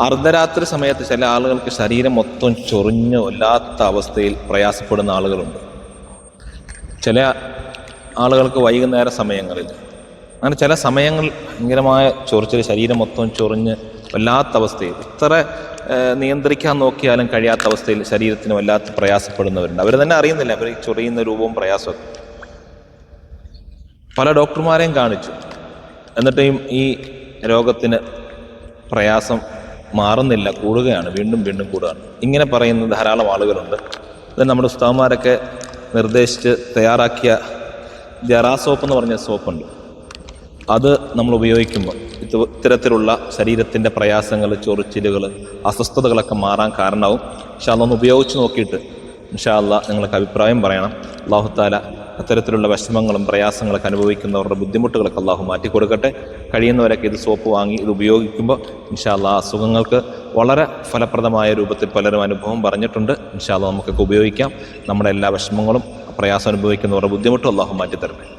അർദ്ധരാത്രി സമയത്ത് ചില ആളുകൾക്ക് ശരീരം മൊത്തം ചൊറിഞ്ഞ് വല്ലാത്ത അവസ്ഥയിൽ പ്രയാസപ്പെടുന്ന ആളുകളുണ്ട്. ചില ആളുകൾക്ക് വൈകുന്നേര സമയങ്ങളിൽ അങ്ങനെ ചില സമയങ്ങളിൽ ഭയങ്കരമായ ചൊറിച്ചിൽ ശരീരം മൊത്തം ചൊറിഞ്ഞ് വല്ലാത്ത അവസ്ഥയിൽ ഇത്ര നിയന്ത്രിക്കാൻ നോക്കിയാലും കഴിയാത്ത അവസ്ഥയിൽ ശരീരത്തിന് വല്ലാത്ത പ്രയാസപ്പെടുന്നവരുണ്ട്. അവർ തന്നെ അറിയുന്നില്ല അവർ ചൊറിയുന്ന രൂപവും പ്രയാസവും. പല ഡോക്ടർമാരെയും കാണിച്ചു. എന്നിട്ടും ഈ രോഗത്തിന് പ്രയാസം മാറുന്നില്ല കൂടുകയാണ് വീണ്ടും വീണ്ടും കൂടുകയാണ്. ഇങ്ങനെ പറയുന്ന ധാരാളം ആളുകളുണ്ട്. ഇത് നമ്മുടെ ഉസ്താവന്മാരൊക്കെ നിർദ്ദേശിച്ച് തയ്യാറാക്കിയ ജറാ സോപ്പ് എന്ന് പറഞ്ഞ സോപ്പുണ്ട്. അത് നമ്മൾ ഉപയോഗിക്കുമ്പോൾ ഇത് ഇത്തരത്തിലുള്ള ശരീരത്തിന്റെ പ്രയാസങ്ങൾ ചൊറിച്ചിലുകൾ അസ്വസ്ഥതകളൊക്കെ മാറാൻ കാരണമാവും. പക്ഷെ അതൊന്ന് ഉപയോഗിച്ച് നോക്കിയിട്ട് ഇൻഷാല്ല നിങ്ങൾക്ക് അഭിപ്രായം പറയണം. അള്ളാഹുത്താല അത്തരത്തിലുള്ള വിഷമങ്ങളും പ്രയാസങ്ങളൊക്കെ അനുഭവിക്കുന്നവരുടെ ബുദ്ധിമുട്ടുകളൊക്കെ അള്ളാഹു മാറ്റി കൊടുക്കട്ടെ കഴിയുന്നവരൊക്കെ ഇത് സോപ്പ് വാങ്ങി ഇത് ഉപയോഗിക്കുമ്പോൾ ഇൻഷാല്ല അസുഖങ്ങൾക്ക് വളരെ ഫലപ്രദമായ രൂപത്തിൽ പലരും അനുഭവം പറഞ്ഞിട്ടുണ്ട്. ഇൻഷാല്ല നമുക്കൊക്കെ ഉപയോഗിക്കാം. നമ്മുടെ എല്ലാ വിഷമങ്ങളും പ്രയാസം അനുഭവിക്കുന്നവരുടെ ബുദ്ധിമുട്ടും അള്ളാഹു മാറ്റി തരട്ടെ